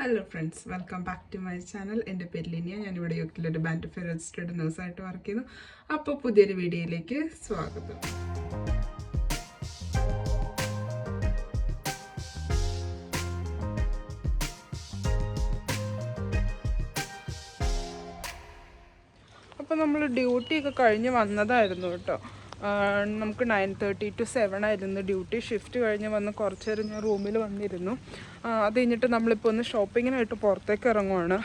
Hello friends welcome back to my channel എന്റെ പേര് ലിനിയ. ഞാനിവിടെ യുക്കിലൊരു ബാൻഡ് ഫെയർ രജിസ്റ്റേഡ് നേഴ്സായിട്ട് വർക്ക് ചെയ്യുന്നു. അപ്പോൾ പുതിയൊരു വീഡിയോയിലേക്ക് സ്വാഗതം. അപ്പോൾ നമ്മൾ ഡ്യൂട്ടിയൊക്കെ കഴിഞ്ഞ് വന്നതായിരുന്നു കേട്ടോ. നമുക്ക് നയൻ തേർട്ടി ടു സെവൻ ആയിരുന്നു ഡ്യൂട്ടി ഷിഫ്റ്റ് കഴിഞ്ഞ് വന്ന് കുറച്ച് നേരം ഞാൻ റൂമിൽ വന്നിരുന്നു. അത് കഴിഞ്ഞിട്ട് നമ്മളിപ്പോൾ ഒന്ന് ഷോപ്പിങ്ങിനായിട്ട് പുറത്തേക്ക് ഇറങ്ങുവാണ്.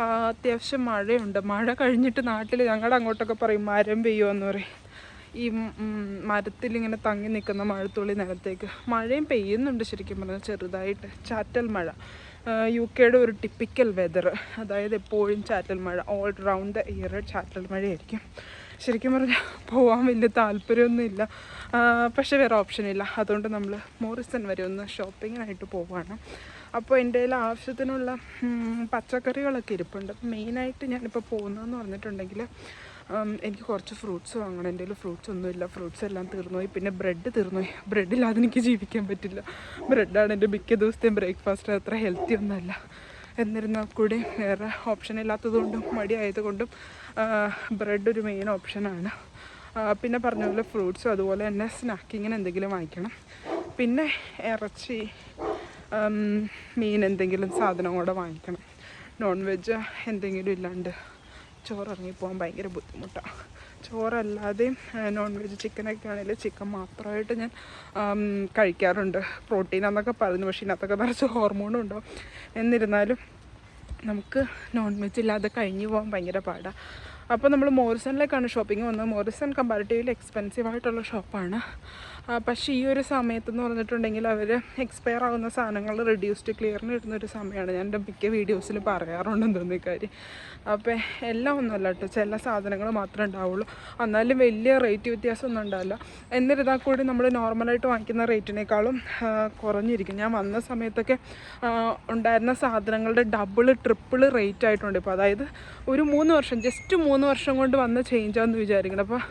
അത്യാവശ്യം മഴയുണ്ട്. മഴ കഴിഞ്ഞിട്ട് നാട്ടിൽ ഞങ്ങളുടെ അങ്ങോട്ടൊക്കെ പറയും മരം പെയ്യുമെന്ന് പറയും. ഈ മരത്തിലിങ്ങനെ തങ്ങി നിൽക്കുന്ന മഴത്തുള്ളി നിലത്തേക്ക്. മഴയും പെയ്യുന്നുണ്ട് ശരിക്കും പറഞ്ഞാൽ ചെറുതായിട്ട്. ചാറ്റൽ മഴ. യു കെയുടെ ഒരു ടിപ്പിക്കൽ വെതർ അതായത് എപ്പോഴും ചാറ്റൽ മഴ. ഓൾ റൗണ്ട് ദ ഇയർ ചാറ്റൽ മഴയായിരിക്കും. ശരിക്കും പറഞ്ഞാൽ പോകാൻ വലിയ താല്പര്യമൊന്നുമില്ല. പക്ഷേ വേറെ ഓപ്ഷൻ ഇല്ല. അതുകൊണ്ട് നമ്മൾ മോറിസൺ വരെ ഒന്ന് ഷോപ്പിങ്ങിനായിട്ട് പോവുകയാണ് അപ്പോൾ എന്റെ കയ്യിൽ ആവശ്യത്തിനുള്ള പച്ചക്കറികളൊക്കെ ഇരിപ്പുണ്ട്. മെയിനായിട്ട് ഞാനിപ്പോൾ പോകുന്നതെന്ന് പറഞ്ഞിട്ടുണ്ടെങ്കിൽ എനിക്ക് കുറച്ച് ഫ്രൂട്ട്സ് വാങ്ങണം. എന്റെ കയ്യിൽ ഫ്രൂട്ട്സ് ഒന്നുമില്ല. ഫ്രൂട്ട്സ് എല്ലാം തീർന്നുപോയി. പിന്നെ ബ്രെഡ് തീർന്നുപോയി. ബ്രെഡില്ലാതെ എനിക്ക് ജീവിക്കാൻ പറ്റില്ല. ബ്രെഡാണ് എന്റെ മിക്ക ദിവസത്തെയും ബ്രേക്ക്ഫാസ്റ്റ് അത്ര ഹെൽത്തി ഒന്നുമല്ല. എന്നിരുന്നാൽ കൂടി വേറെ ഓപ്ഷൻ ഇല്ലാത്തതുകൊണ്ടും മടിയായതുകൊണ്ടും ബ്രെഡ് ഒരു മെയിൻ ഓപ്ഷനാണ് പിന്നെ പറഞ്ഞ പോലെ ഫ്രൂട്ട്സും അതുപോലെ തന്നെ സ്നാക്കിങ്ങിന് എന്തെങ്കിലും വാങ്ങിക്കണം. പിന്നെ ഇറച്ചി മീൻ എന്തെങ്കിലും സാധനം കൂടെ വാങ്ങിക്കണം. നോൺ വെജ് എന്തെങ്കിലും ഇല്ലാണ്ട് ചോറ് ഇറങ്ങിപ്പോകാൻ ഭയങ്കര ബുദ്ധിമുട്ടാണ് ചോറല്ലാതെയും നോൺ വെജ് ചിക്കനൊക്കെ ആണെങ്കിൽ ചിക്കൻ മാത്രമായിട്ട് ഞാൻ കഴിക്കാറുണ്ട്. പ്രോട്ടീൻ എന്നൊക്കെ പറഞ്ഞു പക്ഷേ ഇതിനകത്തൊക്കെ നിറച്ച് ഹോർമോണും ഉണ്ടാവും എന്നിരുന്നാലും നമുക്ക് നോൺ വെജ് ഇല്ലാതെ കഴിഞ്ഞു പോകാൻ ഭയങ്കര പാടാണ് അപ്പോൾ നമ്മൾ മോറിസണിലേക്കാണ് ഷോപ്പിംഗ് വന്നത് മോറിസൺ കമ്പാരിറ്റീവ്ലി എക്സ്പെൻസീവ് ആയിട്ടുള്ള ഷോപ്പാണ്. പക്ഷേ ഈ ഒരു സമയത്തെന്ന് പറഞ്ഞിട്ടുണ്ടെങ്കിൽ അവർ എക്സ്പയർ ആകുന്ന സാധനങ്ങൾ റെഡ്യൂസ്ഡ് ക്ലിയറിന് കിട്ടുന്ന ഒരു സമയമാണ്. ഞാൻ എന്റെ മിക്ക വീഡിയോസിൽ പറയാറുണ്ടെന്ന് തോന്നുന്നു ഈ കാര്യം. അപ്പോൾ എല്ലാം ഒന്നുമല്ല കേട്ടോ. ചില സാധനങ്ങൾ മാത്രമേ ഉണ്ടാവുള്ളൂ. എന്നാലും വലിയ റേറ്റ് വ്യത്യാസമൊന്നും ഉണ്ടാവില്ല. എന്നിരുന്നാൽ കൂടി നമ്മൾ നോർമലായിട്ട് വാങ്ങിക്കുന്ന റേറ്റിനേക്കാളും കുറഞ്ഞിരിക്കും. ഞാൻ വന്ന സമയത്തൊക്കെ ഉണ്ടായിരുന്ന സാധനങ്ങളുടെ ഡബിൾ ട്രിപ്പിൾ റേറ്റ് ആയിട്ടുണ്ട്. ഇപ്പോൾ അതായത് ഒരു മൂന്ന് വർഷം ജസ്റ്റ് മൂന്ന് വർഷം കൊണ്ട് വന്ന ചേഞ്ചാന്ന് വിചാരിക്കണം. അപ്പോൾ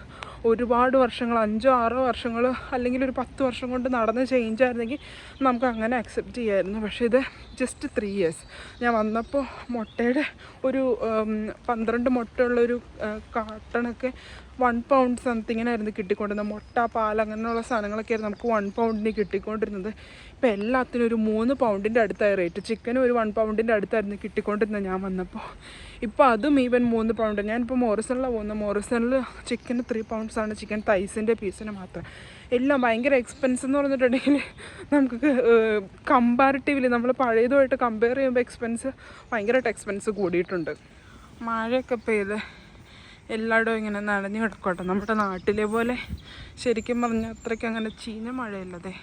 ഒരുപാട് വർഷങ്ങൾ അഞ്ചോ ആറോ വർഷങ്ങൾ അല്ലെങ്കിൽ ഒരു പത്ത് വർഷം കൊണ്ട് നടന്ന ചേഞ്ച് ആയിരുന്നെങ്കിൽ നമുക്ക് അങ്ങനെ അക്സെപ്റ്റ് ചെയ്യായിരുന്നു. പക്ഷേ ഇത് ജസ്റ്റ് ത്രീ ഇയേഴ്സ് ഞാൻ വന്നപ്പോൾ മുട്ടയുടെ ഒരു പന്ത്രണ്ട് മുട്ടയുള്ളൊരു കാട്ടണൊക്കെ വൺ പൗണ്ട് സംതിങ്ങിനായിരുന്നു കിട്ടിക്കൊണ്ടിരുന്നത്. മുട്ട പാൽ അങ്ങനെയുള്ള സാധനങ്ങളൊക്കെ ആയിരുന്നു നമുക്ക് വൺ പൗണ്ടിന് കിട്ടിക്കൊണ്ടിരുന്നത്. ഇപ്പം എല്ലാത്തിനും ഒരു മൂന്ന് പൗണ്ടിന്റെ അടുത്തായി റേറ്റ് ചിക്കനും ഒരു വൺ പൗണ്ടിന്റെ അടുത്തായിരുന്നു കിട്ടിക്കൊണ്ടിരുന്നത് ഞാൻ വന്നപ്പോൾ. ഇപ്പോൾ അതും ഈവൻ മൂന്ന് പൗണ്ട് ഞാനിപ്പോൾ മോറിസണിലാണ് പോകുന്നത്. മോറിസണിൽ ചിക്കന് ത്രീ പൗണ്ട്സ് ആണ്. ചിക്കൻ തൈസിന്റെ പീസിന് മാത്രം. എല്ലാം ഭയങ്കര എക്സ്പെൻസ് എന്ന് പറഞ്ഞിട്ടുണ്ടെങ്കിൽ നമുക്ക് കമ്പാരിറ്റീവ്ലി നമ്മൾ പഴയതുമായിട്ട് കമ്പയർ ചെയ്യുമ്പോൾ എക്സ്പെൻസ് ഭയങ്കരമായിട്ട് എക്സ്പെൻസ് കൂടിയിട്ടുണ്ട്. മഴയൊക്കെ പെയ്ത് എല്ലായിടവും ഇങ്ങനെ നനഞ്ഞു കിടക്കട്ടെ നമ്മുടെ നാട്ടിലെ പോലെ ശരിക്കും പറഞ്ഞാൽ അത്രയ്ക്ക് അങ്ങനെ ചീഞ്ഞ മഴയല്ലതേ.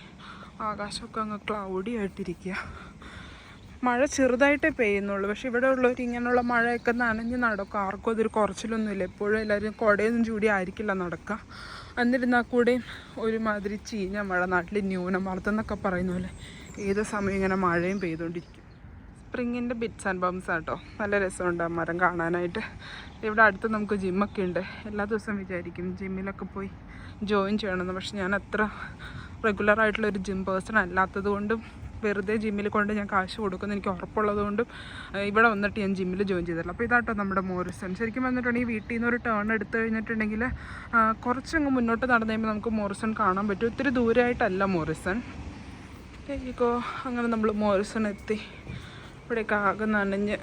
ആകാശമൊക്കെ അങ്ങ് ക്ലൗഡി ആയിട്ടിരിക്കുക മഴ ചെറുതായിട്ടേ പെയ്യുന്നുള്ളൂ. പക്ഷെ ഇവിടെ ഉള്ളവർ ഇങ്ങനെയുള്ള മഴയൊക്കെ നനഞ്ഞ് നടക്കും. ആർക്കും അതൊരു കുറച്ചിലൊന്നുമില്ല. എപ്പോഴും എല്ലാവരും കുടയൊന്നും ചൂടി ആയിരിക്കില്ല നടക്കുക എന്നിരുന്നാൽ കൂടി ഒരുമാതിരി ചീഞ്ഞ മഴ നാട്ടിൽ ന്യൂനമർദ്ദം എന്നൊക്കെ പറയുന്ന പോലെ ഏത് സമയം ഇങ്ങനെ മഴയും പെയ്തുകൊണ്ടിരിക്കും സ്പ്രിങ്ങിന്റെ ബിറ്റ്സ് ആൻഡ് ബംസ് ആട്ടോ. നല്ല രസമുണ്ട് ആ മരം കാണാനായിട്ട്. ഇവിടെ അടുത്ത് നമുക്ക് ജിമ്മൊക്കെ ഉണ്ട്. എല്ലാ ദിവസവും വിചാരിക്കും ജിമ്മിലൊക്കെ പോയി ജോയിൻ ചെയ്യണമെന്ന്. പക്ഷെ ഞാൻ അത്ര ഒരു ജിം പേഴ്സൺ അല്ലാത്തത് കൊണ്ടും വെറുതെ ജിമ്മിൽ കൊണ്ട് ഞാൻ കാശ് കൊടുക്കുന്നു. എനിക്ക് ഉറപ്പുള്ളത് കൊണ്ടും ഇവിടെ വന്നിട്ട് ഞാൻ ജിമ്മിൽ ജോയിൻ ചെയ്തിട്ടില്ല. അപ്പോൾ ഇതാട്ടോ നമ്മുടെ മോറിസൺ. ശരിക്കും വന്നിട്ടുണ്ടെങ്കിൽ വീട്ടിൽ നിന്ന് ഒരു ടേൺ എടുത്ത് കഴിഞ്ഞിട്ടുണ്ടെങ്കിൽ കുറച്ചങ്ങ് മുന്നോട്ട് നടന്നു കഴിയുമ്പോൾ നമുക്ക് മോറിസൺ കാണാൻ പറ്റും. ഒത്തിരി ദൂരമായിട്ടല്ല മോറിസൺ. ഇപ്പോൾ അങ്ങനെ നമ്മൾ മോറിസൺ എത്തി. ഇവിടെയൊക്കെ ആകെ നനഞ്ഞ്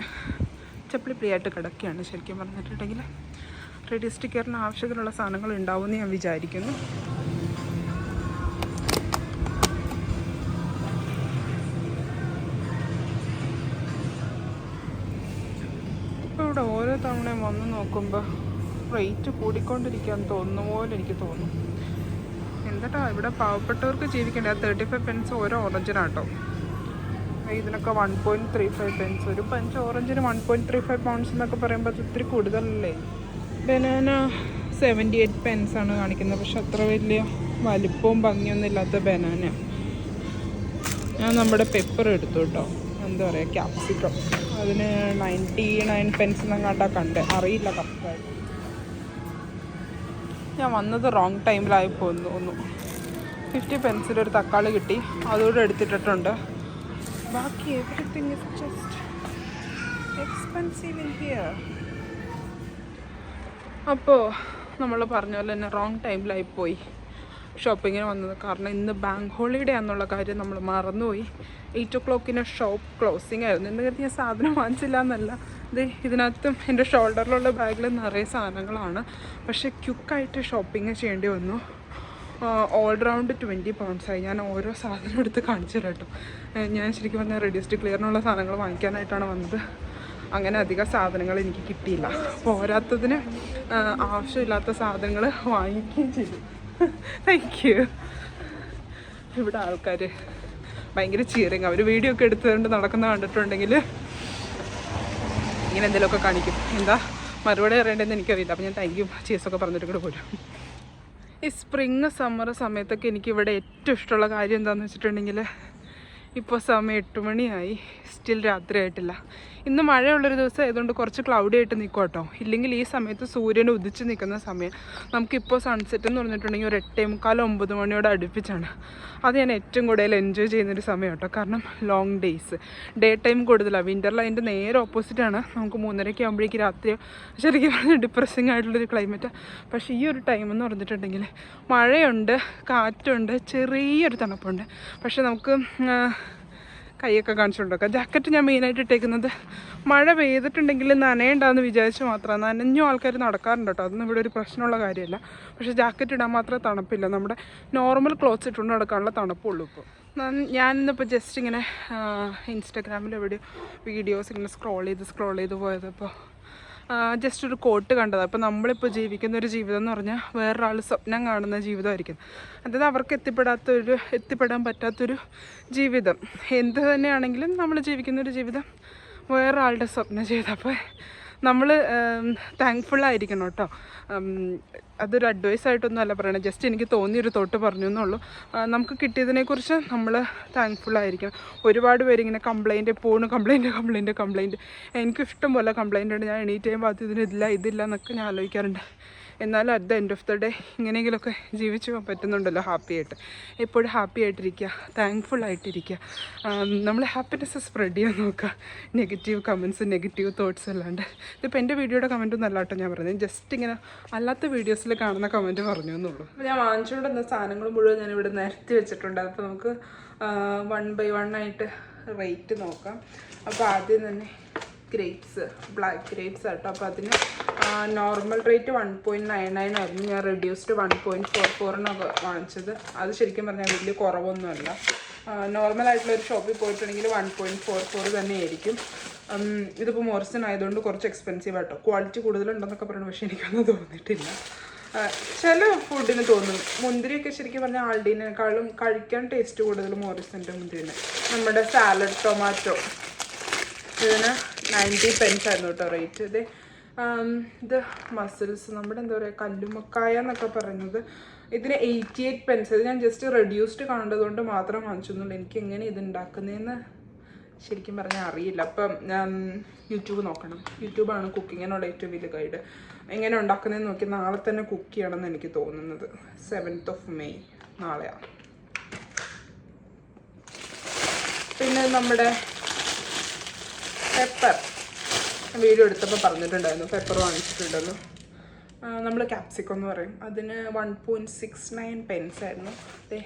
ചപ്പിളിപ്പിളിയായിട്ട് കിടക്കുകയാണ് ശരിക്കും പറഞ്ഞിട്ടുണ്ടെങ്കിൽ. റെഡി സ്റ്റിക്കറിന് ആവശ്യത്തിനുള്ള സാധനങ്ങൾ ഉണ്ടാവുമെന്ന് ഞാൻ വിചാരിക്കുന്നു. ഇപ്പോൾ ഇവിടെ ഓരോ തവണയും വന്ന് നോക്കുമ്പോൾ റേറ്റ് കൂടിക്കൊണ്ടിരിക്കാൻ തോന്നുന്ന പോലെ എനിക്ക് തോന്നും. എന്താട്ടാ ഇവിടെ പാവപ്പെട്ടവർക്ക് ജീവിക്കേണ്ട തേർട്ടി ഫൈവ് പെൻസ് ഓരോ ഓറഞ്ചിനാട്ടോ ഇതിനൊക്കെ one point three five pence ഒരു പഞ്ച് ഓറഞ്ചിന് one point three five pounds എന്നൊക്കെ പറയുമ്പോൾ അത് ഇത്തിരി കൂടുതലല്ലേ? ബനാന സെവന്റി എയ്റ്റ് പെൻസ് ആണ് കാണിക്കുന്നത്. പക്ഷെ അത്ര വലിയ വലിപ്പവും ഭംഗിയൊന്നും ഇല്ലാത്ത ബനാന ഞാൻ നമ്മുടെ പെപ്പർ എടുത്തു കേട്ടോ. എന്താ പറയുക ക്യാപ്സിക്കം അതിന് നയന്റി നയൻ പെൻസ് എന്നങ്ങാണ്ടാ കണ്ട്. അറിയില്ല കറക്റ്റായിട്ട് ഞാൻ വന്നത് റോങ് ടൈമിലായി പോകുന്നു തോന്നുന്നു ഫിഫ്റ്റി പെൻസിൽ ഒരു തക്കാളി കിട്ടി. അതുകൂടെ എടുത്തിട്ടിട്ടുണ്ട്. ബാക്കി everything is just expensive in here അപ്പോൾ നമ്മൾ പറഞ്ഞ പോലെ തന്നെ റോങ് ടൈമിലായി പോയി. ഷോപ്പിങ്ങിന് വന്നത്. കാരണം ഇന്ന് ബാങ്ക് ഹോളിഡേ എന്നുള്ള കാര്യം നമ്മൾ മറന്നുപോയി. എയ്റ്റ് ഒ ക്ലോക്കിന് ഷോപ്പ് ക്ലോസിംഗ് ആയിരുന്നു. എന്ന് കരുതി ഞാൻ സാധനം വാങ്ങിച്ചില്ല എന്നല്ല. ഇത് ഇതിനകത്തും എന്റെ ഷോൾഡറിലുള്ള ബാഗിൽ നിറയെ സാധനങ്ങളാണ്. പക്ഷേ ക്യുക്കായിട്ട് ഷോപ്പിംഗ് ചെയ്യേണ്ടി വന്നു. ഓൾ റൗണ്ട് ട്വന്റി പൗണ്ട്സായി ഞാൻ ഓരോ സാധനം എടുത്ത് കാണിച്ചു തരാം കേട്ടോ. ഞാൻ ശരിക്കും പറഞ്ഞാൽ റെഡിസ്റ്റ് ക്ലിയറിനുള്ള സാധനങ്ങൾ വാങ്ങിക്കാനായിട്ടാണ് വന്നത്. അങ്ങനെ അധികം സാധനങ്ങൾ എനിക്ക് കിട്ടിയില്ല. പോരാത്തതിന് ആവശ്യമില്ലാത്ത സാധനങ്ങൾ വാങ്ങിക്കുകയും ചെയ്തു. താങ്ക് യു ഇവിടെ ആൾക്കാർ ഭയങ്കര ചീറിങ് അവർ വീഡിയോ ഒക്കെ എടുത്തുകൊണ്ട് നടക്കുന്ന കണ്ടിട്ടുണ്ടെങ്കിൽ ഇങ്ങനെ എന്തെങ്കിലുമൊക്കെ കാണിക്കും. എന്താ? മറുപടി അറിയേണ്ടതെന്ന് എനിക്കറിയില്ല. അപ്പോൾ ഞാൻ താങ്ക് യു ചീസൊക്കെ പറഞ്ഞിട്ട് കൂടെ പോരും. ഈ സ്പ്രിങ് സമ്മർ സമയത്തൊക്കെ എനിക്ക് ഇവിടെ ഏറ്റവും ഇഷ്ടമുള്ള കാര്യം എന്താണെന്ന് വെച്ചിട്ടുണ്ടെങ്കിൽ ഇപ്പോൾ സമയം എട്ട് മണിയായി. സ്റ്റിൽ രാത്രി ആയിട്ടില്ല ഇന്ന് മഴയുള്ളൊരു ദിവസം ആയതുകൊണ്ട് കുറച്ച് ക്ലൗഡി ആയിട്ട് നിൽക്കും കേട്ടോ ഇല്ലെങ്കിൽ ഈ സമയത്ത് സൂര്യൻ ഉദിച്ച് നിൽക്കുന്ന സമയം നമുക്കിപ്പോൾ സൺസെറ്റ് എന്ന് പറഞ്ഞിട്ടുണ്ടെങ്കിൽ ഒരു എട്ടേ മുക്കാൽ ഒമ്പത് മണിയോട് അടുപ്പിച്ചാണ്. അത് ഞാൻ ഏറ്റവും കൂടുതൽ എൻജോയ് ചെയ്യുന്നൊരു സമയം കേട്ടോ കാരണം ലോങ് ഡേയ്സ് ഡേ ടൈം കൂടുതലാണ് വിന്ററിൽ അതിന്റെ നേരെ ഓപ്പോസിറ്റാണ് നമുക്ക് മൂന്നരയ്ക്ക് ആകുമ്പോഴേക്കും രാത്രി ശരിക്കും പറഞ്ഞാൽ ഡിപ്രസിങ് ആയിട്ടുള്ളൊരു ക്ലൈമറ്റ് പക്ഷേ ഈ ഒരു ടൈം എന്ന് പറഞ്ഞിട്ടുണ്ടെങ്കിൽ മഴയുണ്ട് കാറ്റുണ്ട് ചെറിയൊരു തണുപ്പുണ്ട്. പക്ഷേ നമുക്ക് കൈയൊക്കെ കാണിച്ചുകൊണ്ടൊക്കെ ജാക്കറ്റ് ഞാൻ മെയിനായിട്ട് ഇട്ടേക്കുന്നത്. മഴ പെയ്തിട്ടുണ്ടെങ്കിൽ നനയുണ്ടാന്ന് വിചാരിച്ച് മാത്രമാണ് നനഞ്ഞു ആൾക്കാർ നടക്കാറുണ്ട് കേട്ടോ. അതൊന്നും ഇവിടെ ഒരു പ്രശ്നമുള്ള കാര്യമല്ല. പക്ഷേ ജാക്കറ്റ് ഇടാൻ മാത്രമേ തണുപ്പില്ല. നമ്മുടെ നോർമൽ ക്ലോത്ത്സ് ഇട്ടുകൊണ്ട് നടക്കാനുള്ള തണുപ്പുള്ളൂ ഇപ്പോൾ ഞാനിന്നിപ്പോൾ ജസ്റ്റ് ഇങ്ങനെ ഇൻസ്റ്റാഗ്രാമിൽ എവിടെ വീഡിയോസ് ഇങ്ങനെ സ്ക്രോൾ ചെയ്ത് സ്ക്രോൾ ചെയ്ത് പോയത് പോയതപ്പോൾ ജസ്റ്റ് ഒരു കോട്ട് കണ്ടത്. അപ്പോൾ നമ്മളിപ്പോൾ ജീവിക്കുന്ന ഒരു ജീവിതം എന്ന് പറഞ്ഞാൽ വേറൊരാൾ സ്വപ്നം കാണുന്ന ജീവിതമായിരിക്കും. അതായത് അവർക്ക് എത്തിപ്പെടാത്തൊരു എത്തിപ്പെടാൻ പറ്റാത്തൊരു ജീവിതം. എന്ത് തന്നെയാണെങ്കിലും നമ്മൾ ജീവിക്കുന്ന ഒരു ജീവിതം വേറൊരാളുടെ സ്വപ്നം ചെയ്തപ്പോൾ നമ്മൾ ആയിരിക്കണം കേട്ടോ. അതൊരു അഡ്വൈസ് ആയിട്ടൊന്നും അല്ല പറയണത് ജസ്റ്റ് എനിക്ക് തോന്നിയൊരു തോട്ട് പറഞ്ഞു എന്നുള്ളൂ. നമുക്ക് കിട്ടിയതിനെക്കുറിച്ച് നമ്മൾ ആയിരിക്കണം. ഒരുപാട് പേരിങ്ങനെ കംപ്ലയിന്റ് പോണു എപ്പോഴും കംപ്ലയിന്റ് കംപ്ലയിന്റ് എനിക്കിഷ്ടം പോലെ കംപ്ലയിന്റ് ഉണ്ട്. ഞാൻ എണീറ്റ് ചെയ്യുമ്പോൾ അത് ഇതിന് ഇതില്ല ഇതില്ല എന്നൊക്കെ ഞാൻ ആലോചിക്കാറുണ്ട്. എന്നാലും at the end of the day ഇങ്ങനെയെങ്കിലുമൊക്കെ ജീവിച്ചു പോകാൻ പറ്റുന്നുണ്ടല്ലോ ഹാപ്പി ആയിട്ട് എപ്പോഴും ഹാപ്പി ആയിട്ടിരിക്കുക താങ്ക്ഫുൾ ആയിട്ടിരിക്കുക നമ്മൾ ഹാപ്പിനെസ് സ്പ്രെഡ് ചെയ്യാൻ നോക്കുക. നെഗറ്റീവ് കമൻസ് നെഗറ്റീവ് തോട്ട്സ് അല്ലാണ്ട്. ഇതിപ്പോൾ എന്റെ വീഡിയോയുടെ കമന്റ് കേട്ടോ ഞാൻ പറഞ്ഞത് ജസ്റ്റ് ഇങ്ങനെ അല്ലാത്ത വീഡിയോസിൽ കാണുന്ന കമന്റ് പറഞ്ഞു എന്നുള്ളൂ. ഞാൻ വാങ്ങിച്ചുകൊണ്ട് വന്ന സാധനങ്ങൾ മുഴുവൻ ഞാൻ ഇവിടെ നിരത്തി വെച്ചിട്ടുണ്ട്. അപ്പോൾ നമുക്ക് വൺ ബൈ വൺ ആയിട്ട് റേറ്റ് നോക്കാം. അപ്പോൾ ആദ്യം തന്നെ ഗ്രേപ്സ് ബ്ലാക്ക് ഗ്രേപ്സ് ആട്ടോ. അപ്പോൾ അതിന് normal rate one point nine nine ആയിരുന്നു. ഞാൻ റെഡ്യൂസ്ഡ് വൺ പോയിന്റ് ഫോർ ഫോറിനൊക്കെ വാങ്ങിച്ചത്. അത് ശരിക്കും പറഞ്ഞാൽ വലിയ കുറവൊന്നുമല്ല. നോർമൽ ആയിട്ടുള്ള ഒരു ഷോപ്പിൽ പോയിട്ടുണ്ടെങ്കിൽ വൺ പോയിന്റ് ഫോർ ഫോർ തന്നെയായിരിക്കും. ആയിരിക്കും ഇതിപ്പോൾ മോറിസൺ ആയതുകൊണ്ട് കുറച്ച് എക്സ്പെൻസീവ് ആട്ടോ. ക്വാളിറ്റി കൂടുതലുണ്ടെന്നൊക്കെ പറയുന്നത് പക്ഷേ എനിക്കൊന്നും തോന്നിയിട്ടില്ല. ചില ഫുഡിന് തോന്നും മുന്തിരിയൊക്കെ ശരിക്കും പറഞ്ഞാൽ ആൾഡീനേക്കാളും കഴിക്കാൻ ടേസ്റ്റ് കൂടുതൽ മോറിസിന്റെ മുന്തിരിന് നമ്മുടെ സാലഡ് ടൊമാറ്റോ ഇതിന് നയന്റി പെൻസ് ആയിരുന്നു കേട്ടോ റേറ്റ് ഇത് ഇത് മസിൽസ് നമ്മുടെ എന്താ പറയുക കല്ലുമക്കായ എന്നൊക്കെ പറയുന്നത്. ഇതിന് എയ്റ്റി എയ്റ്റ് പെൻസ് ഇത് ഞാൻ ജസ്റ്റ് റെഡ്യൂസ്ഡ് കാണേണ്ടതുകൊണ്ട് മാത്രം വാങ്ങിച്ചൊന്നുള്ളൂ എനിക്ക് എങ്ങനെ ഇത് ഉണ്ടാക്കുന്നതെന്ന് ശരിക്കും പറഞ്ഞാൽ അറിയില്ല. അപ്പം യൂട്യൂബ് നോക്കണം. യൂട്യൂബാണ് കുക്കിങ്ങിനുള്ള ഏറ്റവും വലിയ ഗൈഡ് എങ്ങനെ ഉണ്ടാക്കുന്നതെന്ന് നോക്കി നാളെ തന്നെ കുക്ക് ചെയ്യണമെന്ന് എനിക്ക് തോന്നുന്നത്. സെവൻത്ത് ഓഫ് മെയ് നാളെയാണ് പിന്നെ നമ്മുടെ പെപ്പർ വീഡിയോ എടുത്തപ്പോൾ പറഞ്ഞിട്ടുണ്ടായിരുന്നു പെപ്പർ വാങ്ങിച്ചിട്ടുണ്ടല്ലോ നമ്മൾ ക്യാപ്സിക്കം എന്ന് പറയും. അതിന് one point six nine pence ആയിരുന്നു.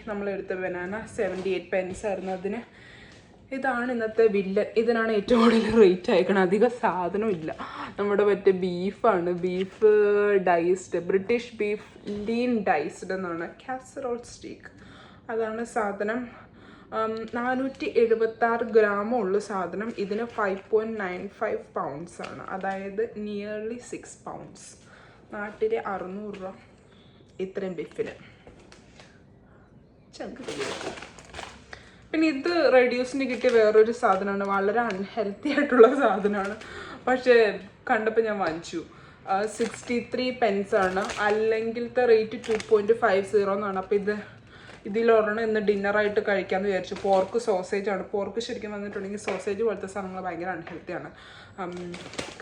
നമ്മൾ എടുത്ത ബനാന സെവന്റി എയ്റ്റ് പെൻസ് ആയിരുന്നു അതിന്. ഇതാണ് ഇന്നത്തെ വില്ലൻ ഇതിനാണ് ഏറ്റവും കൂടുതൽ റേറ്റ് അയക്കണം അധികം സാധനം ഇല്ല. നമ്മുടെ മറ്റേ ബീഫാണ് beef diced British beef lean diced എന്നാണ്. കാസറോൾ സ്റ്റീക്ക് അതാണ് സാധനം. നാനൂറ്റി എഴുപത്തി ആറ് ഗ്രാമം ഉള്ള സാധനം. ഇതിന് five point nine five pounds ആണ്. അതായത് നിയർലി സിക്സ് പൗണ്ട്സ് നാട്ടിലെ അറുന്നൂറ് രൂപ ഇത്രയും ബീഫിന്. പിന്നെ ഇത് റെഡ്യൂസിന് കിട്ടിയ വേറൊരു സാധനമാണ്. വളരെ അൺഹെൽത്തി ആയിട്ടുള്ള സാധനമാണ്. പക്ഷേ കണ്ടപ്പോൾ ഞാൻ വാങ്ങിച്ചു. സിക്സ്റ്റി ത്രീ പെൻസ് ആണ്. അല്ലെങ്കിലത്തെ rate two point five zero എന്നാണ്. അപ്പോൾ ഇത് ഇതിലൊരെണ്ണം ഇന്ന് ഡിന്നറായിട്ട് കഴിക്കാമെന്ന് വിചാരിച്ചു. പോർക്ക് സോസേജ് ആണ് പോർക്ക് ശരിക്കും വന്നിട്ടുണ്ടെങ്കിൽ സോസേജ് പോലത്തെ സാധനങ്ങൾ ഭയങ്കര അൺഹെൽത്തിയാണ്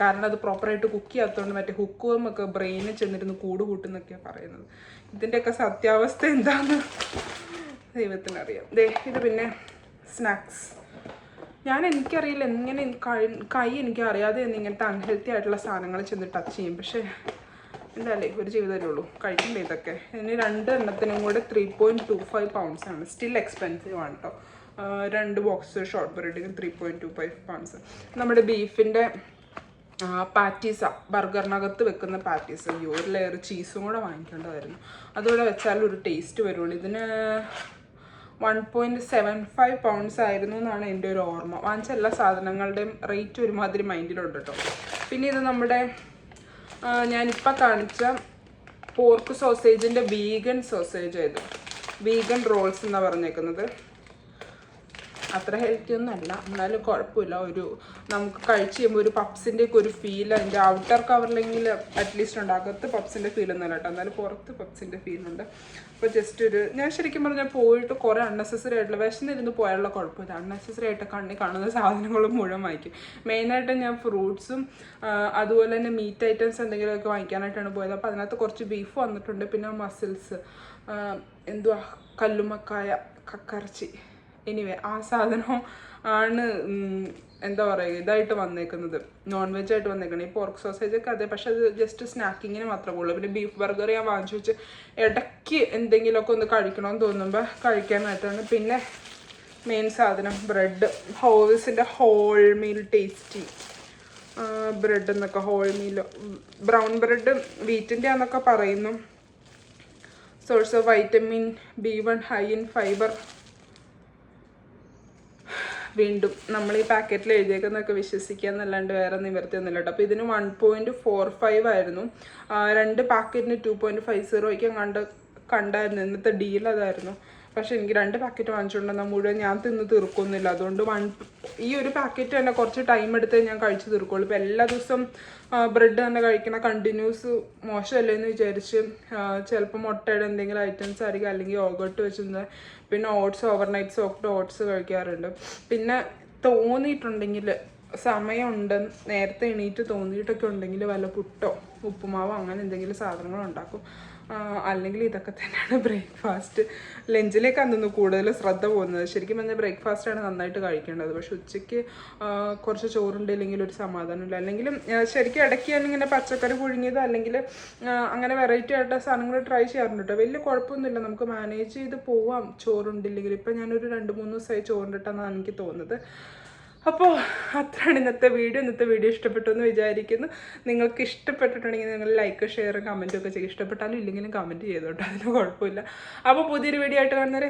കാരണം അത് പ്രോപ്പറായിട്ട് കുക്ക് ചെയ്യാത്തതുകൊണ്ട് മറ്റേ ഹുക്കും ഒക്കെ ബ്രെയിനിൽ ചെന്നിരുന്ന് കൂട് കൂട്ടുന്നൊക്കെയാണ് പറയുന്നത്. ഇതിന്റെയൊക്കെ സത്യാവസ്ഥ എന്താണെന്ന് ദൈവത്തിനറിയാം. ദേ ഇത് പിന്നെ സ്നാക്സ് ഞാൻ എനിക്കറിയില്ല എങ്ങനെ കഴി- കൈ എനിക്ക് അറിയാതെ ഇങ്ങനത്തെ അൺഹെൽത്തി ആയിട്ടുള്ള സാധനങ്ങൾ ചെന്ന് ടച്ച് ചെയ്യും. പക്ഷേ എന്തായാലേ ഒരു ജീവിതമല്ലേ ഉള്ളൂ. കഴിക്കണ്ടേ ഇതൊക്കെ? ഇനി രണ്ട് എണ്ണത്തിനും കൂടെ three point two five pounds ആണ്. സ്റ്റിൽ എക്സ്പെൻസീവ് ആണ് കേട്ടോ രണ്ട് box short ബ്രെഡിന് three point two five pounds നമ്മുടെ ബീഫിന്റെ പാറ്റീസ ബർഗറിനകത്ത് വെക്കുന്ന പാറ്റീസ് അയ്യോ ഒരു ലെയർ ചീസും കൂടെ വാങ്ങിക്കേണ്ടതായിരുന്നു അതുകൂടെ വെച്ചാൽ ഒരു ടേസ്റ്റ് വരുള്ളൂ. ഇതിന് one point seven five pounds ആയിരുന്നു എന്നാണ് എന്റെ ഒരു ഓർമ്മ. വാങ്ങിച്ച എല്ലാ സാധനങ്ങളുടെയും റേറ്റ് ഒരുമാതിരി മൈൻഡിലുണ്ട് കേട്ടോ പിന്നെ ഇത് നമ്മുടെ ഞാനിപ്പോൾ കാണിച്ച പോർക്ക് സോസേജിന്റെ വീഗൻ സോസേജ് ആയിരുന്നു. വീഗൻ റോൾസ് എന്നാണ് പറഞ്ഞേക്കുന്നത്. അത്ര ഹെൽത്തി ഒന്നും അല്ല എന്നാലും കുഴപ്പമില്ല. ഒരു നമുക്ക് കഴിച്ച് കഴിയുമ്പോൾ ഒരു പപ്സിന്റെ ഒക്കെ ഒരു ഫീൽ അതിന്റെ ഔട്ടർ കവറിലെങ്കിൽ അറ്റ്ലീസ്റ്റ് ഉണ്ട്. അകത്ത് പപ്സിന്റെ ഫീൽ ഒന്നും കേട്ടോ. എന്നാലും പുറത്ത് പപ്സിന്റെ ഫീലുണ്ട് അപ്പോൾ ജസ്റ്റ് ഒരു ഞാൻ ശരിക്കും പറഞ്ഞാൽ പോയിട്ട് കുറേ അൺനെസസറി ആയിട്ടുള്ള വിശന്നിരുന്ന് പോയാലുള്ള കുഴപ്പമില്ല അൺനെസസറി ആയിട്ട് കണ്ണി കാണുന്ന സാധനങ്ങൾ മുഴുവൻ വാങ്ങിക്കും. മെയിനായിട്ട് ഞാൻ ഫ്രൂട്ട്സും അതുപോലെ തന്നെ മീറ്റ് ഐറ്റംസ് എന്തെങ്കിലുമൊക്കെ വാങ്ങിക്കാനായിട്ടാണ് പോയത്. അപ്പോൾ അതിനകത്ത് കുറച്ച് ബീഫ് വന്നിട്ടുണ്ട്. പിന്നെ മസിൽസ് എന്തുവാ? കല്ലുമക്കായ കക്കറച്ചി. എനിവേ ആ സാധനം ആണ് എന്താ പറയുക ഇതായിട്ട് വന്നേക്കുന്നത്. നോൺ വെജ് ആയിട്ട് വന്നേക്കുന്നത് ഈ പോർക്ക് സോസേജ് ഒക്കെ അതെ പക്ഷെ അത് ജസ്റ്റ് സ്നാക്കിങ്ങിന് മാത്രമേ ഉള്ളൂ. പിന്നെ ബീഫ് ബർഗർ ഞാൻ വാങ്ങിച്ചു വെച്ച് ഇടയ്ക്ക് എന്തെങ്കിലുമൊക്കെ ഒന്ന് കഴിക്കണമെന്ന് തോന്നുമ്പോൾ കഴിക്കാനായിട്ടാണ്. പിന്നെ മെയിൻ സാധനം ബ്രെഡ് ഹോവിസിന്റെ ഹോൾ മീൽ ടേസ്റ്റി ബ്രെഡ് എന്നൊക്കെ ഹോൾ മീൽ ബ്രൗൺ ബ്രെഡ് വീറ്റിന്റെ ആണെന്നൊക്കെ പറയുന്നു. Source of vitamin B one high in fibre വീണ്ടും നമ്മൾ ഈ പാക്കറ്റിൽ എഴുതിയേക്കുന്നൊക്കെ വിശ്വസിക്കുക എന്നല്ലാണ്ട് വേറെ നിവർത്തിയൊന്നുമില്ല കേട്ടോ. അപ്പോൾ ഇതിന് വൺ പോയിന്റ് ഫോർ ഫൈവ് ആയിരുന്നു. രണ്ട് പാക്കറ്റിന് ടു പോയിന്റ് ഫൈവ് സീറോയ്ക്ക് കണ്ട് കണ്ടായിരുന്നു. ഇന്നത്തെ ഡീൽ അതായിരുന്നു. പക്ഷെ എനിക്ക് രണ്ട് പാക്കറ്റ് വാങ്ങിച്ചുകൊണ്ടെന്നാൽ മുഴുവൻ ഞാൻ തിന്ന് തീർക്കൊന്നുമില്ല അതുകൊണ്ട് വൺ ഈ ഒരു പാക്കറ്റ് തന്നെ കുറച്ച് ടൈം എടുത്ത് ഞാൻ കഴിച്ച് തീർക്കുള്ളൂ. ഇപ്പോൾ എല്ലാ ദിവസവും ബ്രെഡ് തന്നെ കഴിക്കണ കണ്ടിന്യൂസ് മോശമല്ലേ എന്ന് വിചാരിച്ച് ചിലപ്പോൾ മുട്ടയുടെ എന്തെങ്കിലും ഐറ്റംസ് ആയിരിക്കും അല്ലെങ്കിൽ യോഗട്ട് വെച്ചിരുന്നത്. പിന്നെ ഓട്സ് ഓവർനൈറ്റ് സോക്ക്ഡ് ഓട്സ് കഴിക്കാറുണ്ട്. പിന്നെ തോന്നിയിട്ടുണ്ടെങ്കിൽ സമയമുണ്ട്. നേരത്തെ എണീറ്റ് തോന്നിയിട്ടൊക്കെ ഉണ്ടെങ്കിൽ വല്ല പുട്ടോ ഉപ്പുമാവോ അങ്ങനെ എന്തെങ്കിലും സാധനങ്ങൾ ഉണ്ടാക്കും. അല്ലെങ്കിൽ ഇതൊക്കെ തന്നെയാണ് ബ്രേക്ക്ഫാസ്റ്റ്. ലഞ്ചിലേക്ക് അന്നൊന്ന് കൂടുതൽ ശ്രദ്ധ പോകുന്നത്. ശരിക്കും പറഞ്ഞാൽ ബ്രേക്ക്ഫാസ്റ്റാണ് നന്നായിട്ട് കഴിക്കേണ്ടത്. പക്ഷെ ഉച്ചയ്ക്ക് കുറച്ച് ചോറുണ്ടില്ലെങ്കിൽ ഒരു സമാധാനമില്ല. അല്ലെങ്കിൽ ശരിക്കും ഇടയ്ക്ക് ഇങ്ങനെ പച്ചക്കറി പുഴുങ്ങിയത് അല്ലെങ്കിൽ അങ്ങനെ വെറൈറ്റി ആയിട്ട് സാധനങ്ങൾ ട്രൈ ചെയ്യാറുണ്ട് കേട്ടോ വലിയ കുഴപ്പമൊന്നുമില്ല. നമുക്ക് മാനേജ് ചെയ്ത് പോവാം. ചോറുണ്ടില്ലെങ്കിൽ ഇപ്പം ഞാനൊരു രണ്ട് മൂന്ന് ദിവസമായി ചോറുണ്ടിട്ടെന്നാണ് എനിക്ക് തോന്നുന്നത്. അപ്പോൾ അത്രയാണ് ഇന്നത്തെ വീഡിയോ. ഇന്നത്തെ വീഡിയോ ഇഷ്ടപ്പെട്ടു എന്ന് വിചാരിക്കുന്നു. നിങ്ങൾക്ക് ഇഷ്ടപ്പെട്ടിട്ടുണ്ടെങ്കിൽ നിങ്ങൾ ലൈക്ക് ഷെയർ കമന്റും ഒക്കെ ചെയ്യും. ഇഷ്ടപ്പെട്ടാലും ഇല്ലെങ്കിലും കമന്റ് ചെയ്തോട്ടോ. അതിന് കുഴപ്പമില്ല. അപ്പോൾ പുതിയൊരു വീഡിയോ ആയിട്ട് കാണുന്നവരെ